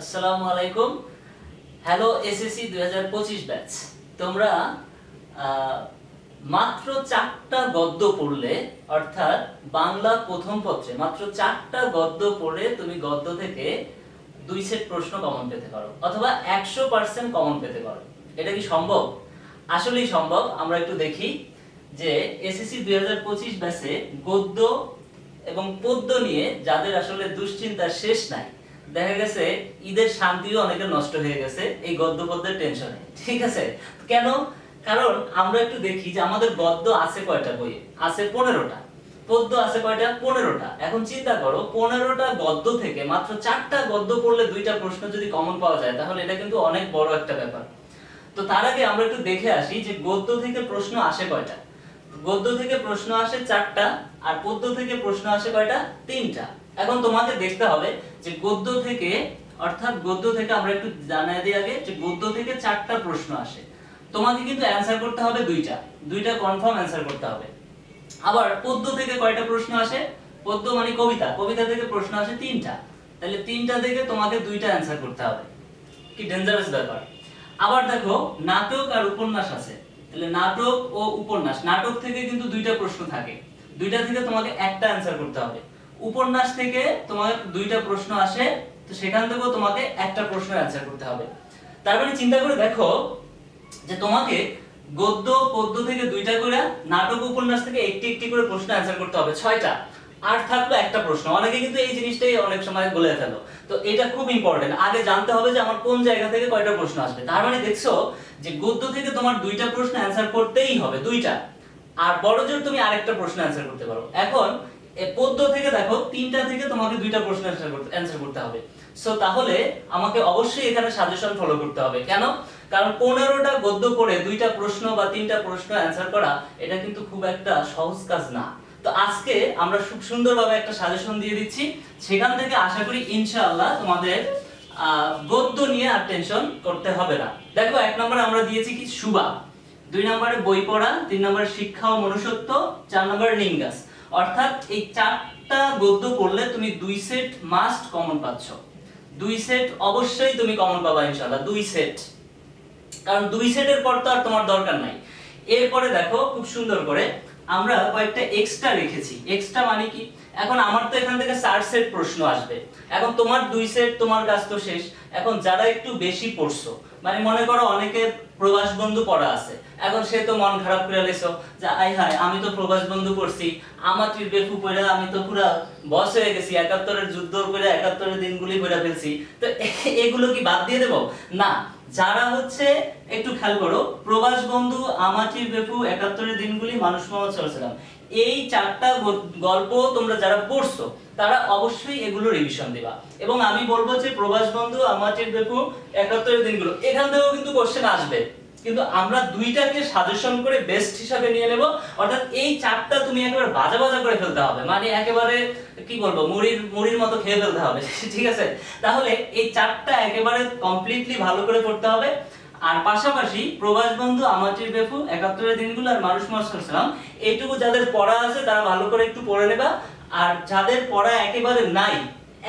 আসসালামু আলাইকুম। Hello SSC দুই হাজার পঁচিশ ব্যাচ তোমরা মাত্র চারটা গদ্য পড়লে, অর্থাৎ বাংলা প্রথম পত্রে মাত্র চারটা গদ্য তুমি গদ্য থেকে দুই সেট প্রশ্ন কমন পেতে পারো, অথবা একশো পার্সেন্ট কমন পেতে পারো। এটা কি সম্ভব? আসলেই সম্ভব। আমরা একটু দেখি যে এসএসসি দুই হাজার পঁচিশ ব্যাচে গদ্য এবং পদ্য নিয়ে যাদের আসলে দুশ্চিন্তার শেষ নাই দেখা গেছে, ঈদের শান্তিও অনেকের নষ্ট হয়ে গেছে, এই গদ্য পদ্যের টেনশনে ঠিক আছে? কেন? কারণ আমরা একটু দেখি যে আমাদের গদ্য আছে কয়টা বইয়ে? আছে পনেরোটা। পদ্য আছে কয়টা? পনেরোটা। এখন চিন্তা করো, পনেরোটা গদ্য থেকে মাত্র চারটা গদ্য পড়লে দুইটা প্রশ্ন যদি কমন পাওয়া যায়, তাহলে এটা কিন্তু অনেক বড় একটা ব্যাপার। তো তার আগে আমরা একটু দেখে আসি যে গদ্য থেকে প্রশ্ন আসে কয়টা? গদ্য থেকে প্রশ্ন আসে চারটা, আর পদ্য থেকে প্রশ্ন আসে কয়টা? তিনটা। এখন তোমাকে দেখতে হবে যে গদ্য থেকে, অর্থাৎ গদ্য থেকে আমরা একটু জানাই দিই আগে, যে গদ্য থেকে চারটা প্রশ্ন আসে। তোমাকে কিন্তু অ্যান্সার করতে হবে দুইটা। দুইটা কনফার্ম অ্যান্সার করতে হবে। আবার পদ্য থেকে কয়টা প্রশ্ন আসে? পদ্য মানে কবিতা। কবিতা থেকে প্রশ্ন আসে তিনটা। তাহলে তিনটা থেকে তোমাকে দুইটা অ্যান্সার করতে হবে। কি ডেঞ্জারাস ব্যাপার। আবার দেখো, নাটক আর উপন্যাস আছে। তাহলে নাটক ও উপন্যাস। নাটক থেকে কিন্তু দুইটা প্রশ্ন থাকে। দুইটা থেকে তোমাকে একটা অ্যান্সার করতে হবে। উপন্যাস থেকে তোমার দুইটা প্রশ্ন আসে, তো সেখান থেকেও তোমাকে একটা প্রশ্নের অ্যান্সার করতে হবে। তার মানে চিন্তা করে দেখো যে তোমাকে গদ্য, পদ্য থেকে দুইটা করে, নাটক, উপন্যাস থেকে একটি একটি করে প্রশ্ন অ্যান্সার করতে হবে। ছয়টা। আর থাকল একটা প্রশ্ন। অনেকে কিন্তু এই জিনিসটাই অনেক সময় বলে ফেলো। তো এটা খুব ইম্পর্টেন্ট আগে জানতে হবে যে আমার কোন জায়গা থেকে কয়টা প্রশ্ন আসবে। তার মানে দেখছ যে গদ্য থেকে তোমার দুইটা প্রশ্ন অ্যান্সার করতেই হবে, দুইটা। আর বড় জোর তুমি আরেকটা প্রশ্ন অ্যান্সার করতে পারো। এখন পদ্য থেকে দেখো, তিনটা থেকে তোমাকে দুইটা প্রশ্ন অ্যান্সার করতে হবে। সো তাহলে আমাকে অবশ্যই এখানে সাজেশন ফলো করতে হবে। কেন? কারণ পনেরোটা গদ্য দুইটা প্রশ্ন বা তিনটা প্রশ্ন অ্যান্সার করা, এটা কিন্তু খুব একটা সহজ কাজ না। তো আজকে আমরা খুব সুন্দরভাবে একটা সাজেশন দিয়ে দিচ্ছি। সেখান থেকে আশা করি ইনশাআল্লাহ তোমাদের গদ্য নিয়ে আর টেনশন করতে হবে না। দেখো, এক নম্বরে আমরা দিয়েছি কি? সুবা। দুই নম্বরে বই পড়া, তিন নম্বরে শিক্ষা ও মনুষ্যত্ব, চার নম্বরে লিঙ্গাস। অর্থাৎ এই চারটা গদ্য পড়লে তুমি দুই সেট মাস্ট কমন পাচ্ছ। দুই সেট অবশ্যই তুমি কমন পাবা ইনশাআল্লাহ, দুই সেট। কারণ দুই সেটের পর তো আর তোমার দরকার নাই। এরপরে দেখো, খুব সুন্দর করে আমরা কয়েকটা এক্সট্রা রেখেছি। এক্সট্রা মানে কি? এখন আমার তো এখান থেকে চার সেট প্রশ্ন আসবে। এখন তোমার দুই সেট তোমার কাজ তো শেষ। এখন যারা একটু বেশি পড়ছো মানে মনে করো অনেকে প্রবাস বন্ধু পড়া আছে, এখন সে তো মন খারাপ করে লেছো যে আই হায়, আমি তো প্রবাস বন্ধু পড়ছি, আমার বেফু পড়ে আমি তো পুরা বস হয়ে গেছি, একাত্তরের যুদ্ধ করে একাত্তরের দিনগুলি পড়ে ফেলছি। তো এগুলো কি বাদ দিয়ে দেবো? না, যারা হচ্ছে, একটু খেয়াল করো প্রবাস বন্ধু আমাটির বেপু একাত্তরের দিনগুলি মানুষ মোহাম্মদ সাল্লাম এই চারটা গল্প তোমরা যারা পড়ছো, তারা অবশ্যই এগুলো রিভিশন দিবা। এবং আমি বলব যে প্রবাস বন্ধু আমাটির বেপু একাত্তরের দিনগুলো, এখান থেকেও কিন্তু কোশ্চেন আসবে। কিন্তু আমরা দুইটাকে সাজেশন করে বেস্ট হিসাবে নিয়ে নেব। অর্থাৎ এই চারটা তুমি একেবারে বাজা বাজা করে ফেলতে হবে। মানে একেবারে, কি বলব, মুড়ির মুড়ির মতো খেয়ে ফেলতে হবে। ঠিক আছে? তাহলে এই চারটা একেবারে কমপ্লিটলি ভালো করে পড়তে হবে। আর পাশাপাশি প্রবাস বন্ধু আমাটির বেফু, একাত্তরের দিনগুলো আর মানুষ মাসালাম এইটুকু যাদের পড়া আছে তারা ভালো করে একটু পড়ে নেবা। আর যাদের পড়া একেবারে নাই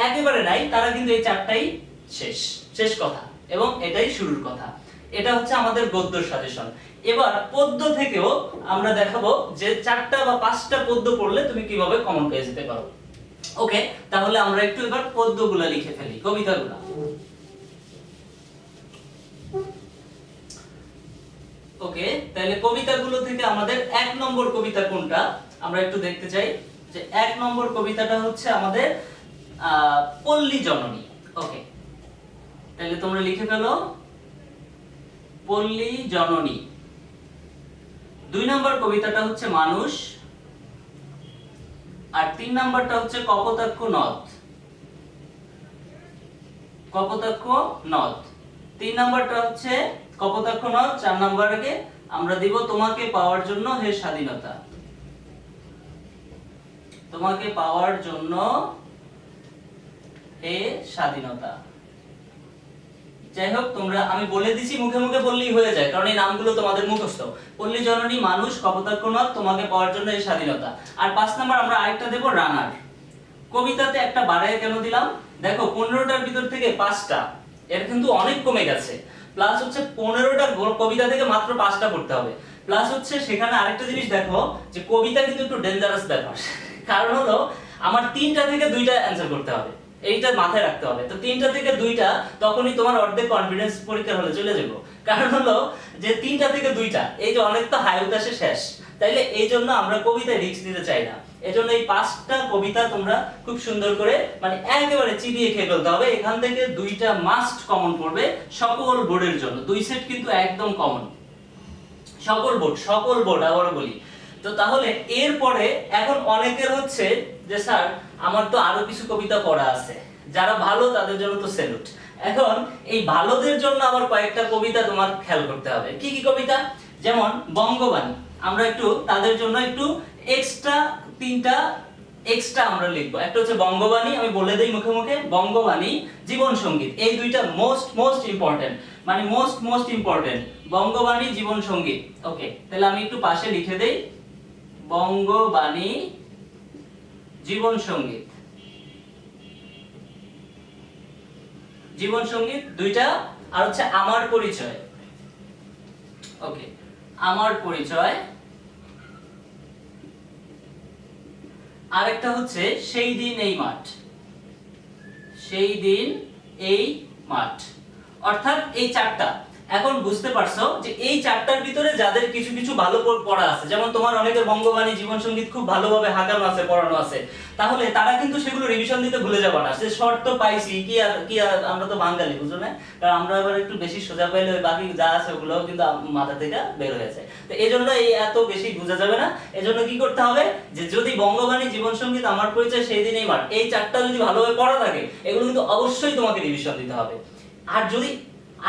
একেবারে নাই, তারা কিন্তু এই চারটাই শেষ শেষ কথা এবং এটাই শুরুর কথা। এটা হচ্ছে আমাদের গদ্য সাজেশন এবার পদ্য থেকেও আমরা দেখাবো যে চারটা বা পাঁচটা পদ্য পড়লে তুমি কীভাবে কমন পেয়ে যেতে পারো। ওকে তাহলে আমরা একটু এবার পদ্যগুলা লিখে ফেলি, কবিতাগুলা। ওকে, তাহলে কবিতাগুলো থেকে আমাদের এক নম্বর কবিতা কোনটা? আমরা একটু দেখতে চাই যে এক নম্বর কবিতাটা হচ্ছে আমাদের পল্লী জননী। ওকে, তাহলে তোমরা লিখে ফেলো। পল্লী জননী। দুই নম্বর কবিতাটা হচ্ছে মানুষ, আর তিন নম্বরটা হচ্ছে কপোতাক্ষ নদ। কপোতাক্ষ নদ। তিন নম্বরটা হচ্ছে কপোতাক্ষ নদ চার নম্বরকে আমরা দিব তোমাকে পাওয়ার জন্য হে স্বাধীনতা। তোমাকে পাওয়ার জন্য হে স্বাধীনতা। যাই হোক তোমরা, আমি বলে দিছি, মুখে মুখে বললেই হয়ে যায়, কারণ এই নামগুলো তোমাদের মুখস্থ। পল্লী জননী, মানুষ, কপোতাক্ষ নদ তোমাকে পাওয়ার জন্য এই স্বাধীনতা। আর পাঁচ নাম্বার, আমরা আরেকটা দেব, রানার। কবিতাতে একটা বাড়ায় কেন দিলাম? দেখো, পনেরোটার ভিতর থেকে পাঁচটা, এর কিন্তু অনেক কমে গেছে। প্লাস হচ্ছে পনেরোটা কবিতা থেকে মাত্র পাঁচটা পড়তে হবে। প্লাস হচ্ছে সেখানে আরেকটা জিনিস দেখো, যে কবিতা কিন্তু একটু ডেঞ্জারাস ব্যাপার। কারণ হলো, আমার তিনটা থেকে দুইটা অ্যান্সার করতে হবে। এইটা মাথায় রাখতে হবে। তো তিনটা থেকে দুইটা, তখনই তোমার অর্ধেক কনফিডেন্স পরীক্ষা হলে চলে যাব। কারণ হলো, যে তিনটা থেকে দুইটা, এই যে অনেক তো হাই উতাসে শেষ। তাইলে এই জন্য আমরা কবিতায় রিস্ক নিতে চাই না। এজন্য এই পাঁচটা কবিতা তোমরা খুব সুন্দর করে মানে একেবারে চিবিয়ে খেয়ে ফেলতে হবে। এখান থেকে দুইটা মাস্ট কমন পড়বে, সকল বোর্ডের জন্য। দুই সেট কিন্তু একদম কমন সকল বোর্ড সকল বোর্ড আবার বলি। তো তাহলে এরপরে এখন অনেকের হচ্ছে যে, স্যার, আমার তো আরও কিছু কবিতা পড়া আছে। যারা ভালো, তাদের জন্য তো স্যালুট এখন এই ভালোদের জন্য আবার কয়েকটা কবিতা তোমার খেয়াল করতে হবে। কি কি কবিতা? যেমন বঙ্গবাণী। আমরা একটু তাদের জন্য একটু এক্সট্রা তিনটা এক্সট্রা আমরা লিখব। একটা হচ্ছে বঙ্গবাণী, আমি বলে দেই মুখে মুখে, বঙ্গবাণী, জীবন সংগীত। এই দুইটা মোস্ট মোস্ট ইম্পর্টেন্ট মানে most most important Bangabani, Jibon Sangeet. Okay তাহলে আমি একটু পাশে লিখে দেই। বঙ্গবাণী, জীবন সংগীত। জীবন সংগীত দুইটা, আর হচ্ছে আমার পরিচয়। ওকে আমার পরিচয় আরেকটা হচ্ছে সেই দিন এই মাঠ। সেই দিন এই মাঠ। অর্থাৎ এই চারটা। এখন বুঝতে পারছ যে এই চারটার ভিতরে যাদের কিছু কিছু ভালো পড়া আছে, যেমন তোমার অনেকের বঙ্গবাণী জীবন সংগীত খুব ভালোভাবে হাঁকানো আছে পড়ানো আছে, তাহলে তারা কিন্তু সেগুলো রিভিশন দিতে ভুলে যাবে না। সে শর্ট তো পাইছি, কি আর কি আর, আমরা তো বাঙালি বুঝো না? কারণ আমরা এবার একটু বেশি সোজা পাইলে বাকি যা আছে ওগুলোও কিন্তু মাথা থেকে বের হয়ে যায়। তো এই জন্য এই এত বেশি বোঝা যাবে না। এজন্য কি করতে হবে যে যদি বঙ্গবাণী জীবন সংগীত আমার পরিচয় সেই দিনেই মাঠ এই চারটা যদি ভালোভাবে পড়া থাকে, এগুলো কিন্তু অবশ্যই তোমাকে রিভিশন দিতে হবে। আর যদি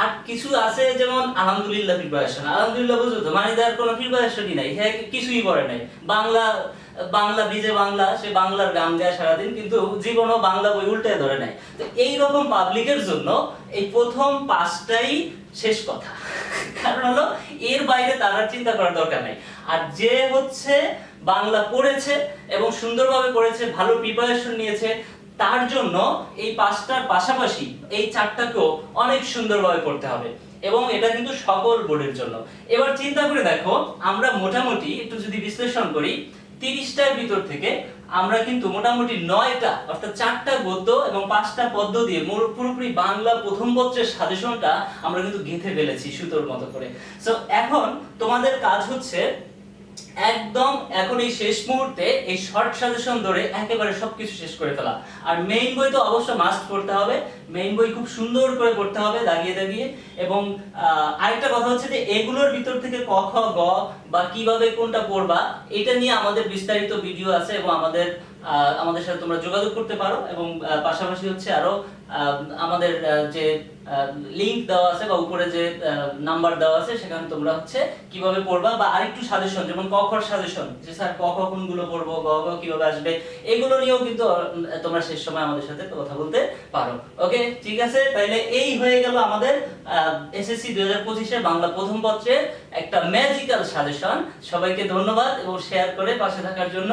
আর কিছু আছে যেমন আলহামদুলিল্লাহ প্রিপারেশন আলহামদুলিল্লাহ বুঝো তো মানে তার কোনো প্রিপারেশনই নাই হ্যাঁ কিছুই করে নাই। বাংলা বাংলা বিজে বাংলা, সে বাংলার গান গায় সারাদিন, কিন্তু জীবনও বাংলা বই উল্টে ধরে নাই। তো এই রকম পাবলিকের জন্য এই প্রথম পাঁচটাই শেষ কথা। কারণ হলো, এর বাইরে তার চিন্তা করার দরকার নাই। আর যে হচ্ছে বাংলা পড়েছে এবং সুন্দরভাবে পড়েছে, ভালো প্রিপারেশন নিয়েছে তার জন্য এই পাঁচটার পাশাপাশি এই চারটাকেও অনেক সুন্দরভাবে পড়তে হবে। এবং এটা কিন্তু সকল বোর্ডের জন্য। এবার চিন্তা করে দেখো, আমরা মোটামুটি একটু যদি বিশ্লেষণ করি, তিরিশটার ভিতর থেকে আমরা কিন্তু মোটামুটি নয়টা, অর্থাৎ চারটা গদ্য এবং পাঁচটা পদ্য দিয়ে পুরোপুরি বাংলা প্রথম পত্রের সাজেশনটা আমরা কিন্তু গেঁথে ফেলেছি সুতোর মতো করে। সো এখন তোমাদের কাজ হচ্ছে একদম এখন এই শেষ মুহূর্তে এই শর্ট সাজেশন ধরে একেবারে সবকিছু শেষ করে ফেলা। আর মেইন বই তো অবশ্য মাস্ট পড়তে হবে। মেইন বই খুব সুন্দর করে পড়তে হবে, দাগিয়ে দাগিয়ে। এবং আরেকটা কথা হচ্ছে যে এগুলোর ভিতর থেকে ক, খ, গ বা কীভাবে কোনটা পড়বা, এটা নিয়ে আমাদের বিস্তারিত ভিডিও আছে এবং আমাদের আমাদের সাথে তোমরা যোগাযোগ করতে পারো এবং পাশাপাশি হচ্ছে আরও আমাদের যে লিংক দেওয়া আছে বা উপরে যে নাম্বার দেওয়া আছে সেখানে তোমরা হচ্ছে কীভাবে পড়বা বা আরেকটু সাজেশন যেমন ক খর সাজেশন যে স্যার ক খ কোনগুলো পড়ব গ গ কীভাবে আসবে, এগুলো নিয়েও কিন্তু তোমরা শেষ সময় আমাদের সাথে কথা বলতে পারো। ওকে ঠিক আছে? তাইলে এই হয়ে গেল আমাদের এসএসসি দুই হাজার পঁচিশের বাংলা প্রথম পত্রের একটা ম্যাজিক্যাল সাজেশন সবাইকে ধন্যবাদ এবং শেয়ার করে পাশে থাকার জন্য